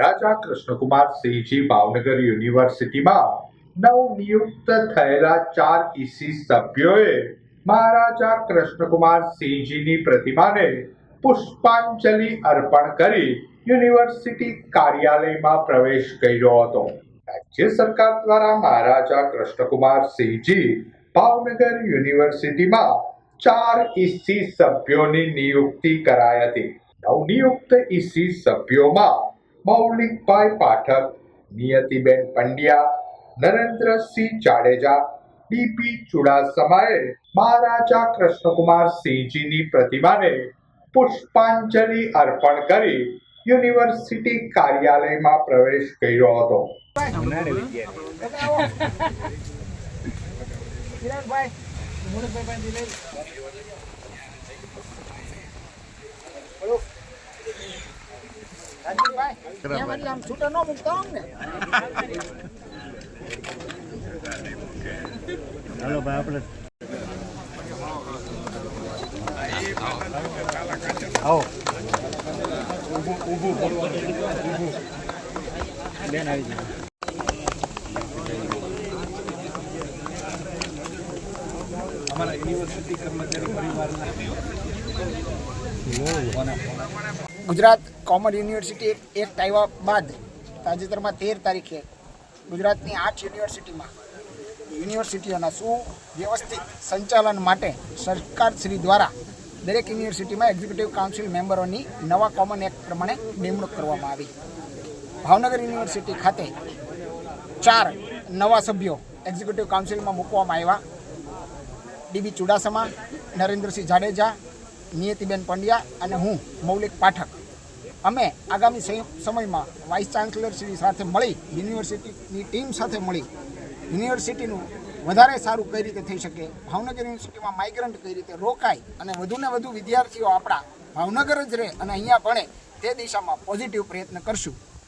મહારાજા કૃષ્ણકુમાર સિંહજી ભાવનગર યુનિવર્સિટીમાં નવનિયુક્ત થયેલા ચાર ઈસી સભ્યોએ મહારાજા કૃષ્ણકુમાર સિંહજીની પ્રતિમાને પુષ્પાંજલિ અર્પણ કરી યુનિવર્સિટી કાર્યાલયમાં પ્રવેશ કર્યો હતો. રાજ્ય સરકાર દ્વારા મહારાજા કૃષ્ણકુમાર સિંહજી ભાવનગર યુનિવર્સિટીમાં ચાર ઈસી સભ્યોની નિયુક્તિ કરાઈ હતી. નવનિયુક્ત ઈસી સભ્યોમાં મૌલિકભાઈ પાઠક નિયતિબેન પંડ્યા નરેન્દ્રસિંહ જાડેજા ડીપી ચુડાસમાએ મહારાજા કૃષ્ણકુમાર સિંહજીની પ્રતિમાને પુષ્પાંજલિ અર્પણ કરી યુનિવર્સિટી કાર્યાલયમાં પ્રવેશ કર્યો હતો. ચિરાગભાઈ મુરતભાઈ ભાઈ આપણે રાજુભાઈ ઊભું ઊભું ઊભું છૂટા આવી. જાય હોમ ને હાલો ભાઈ ગુજરાત કોમન યુનિવર્સિટી એક આવ્યા બાદ તાજેતરમાં તેર તારીખે ગુજરાતની આઠ યુનિવર્સિટીમાં યુનિવર્સિટીઓના સુવ્યવસ્થિત સંચાલન માટે સરકાર શ્રી દ્વારા દરેક યુનિવર્સિટીમાં એક્ઝિક્યુટિવ કાઉન્સિલ મેમ્બરોની નવા કોમન એક્ટ પ્રમાણે નિમણૂક કરવામાં આવી. ભાવનગર યુનિવર્સિટી ખાતે ચાર નવા સભ્યો એક્ઝિક્યુટિવ કાઉન્સિલમાં મૂકવામાં આવ્યા. ડીબી ચુડાસમા, નરેન્દ્રસિંહ જાડેજા નિયતિબેન પંડ્યા અને હું, મૌલિક પાઠક. અમે આગામી સમયમાં વાઇસ ચાન્સલર શ્રી સાથે મળી, યુનિવર્સિટીની ટીમ સાથે મળી. યુનિવર્સિટીનું વધારે સારું કઈ રીતે થઈ શકે? ભાવનગર યુનિવર્સિટીમાં માઇગ્રન્ટ કઈ રીતે રોકાય? અને વધુને વધુ વિદ્યાર્થીઓ આપણા ભાવનગર જ રહે અને અહીંયા ભણે તે દિશામાં પોઝિટિવ પ્રયત્ન કરશું.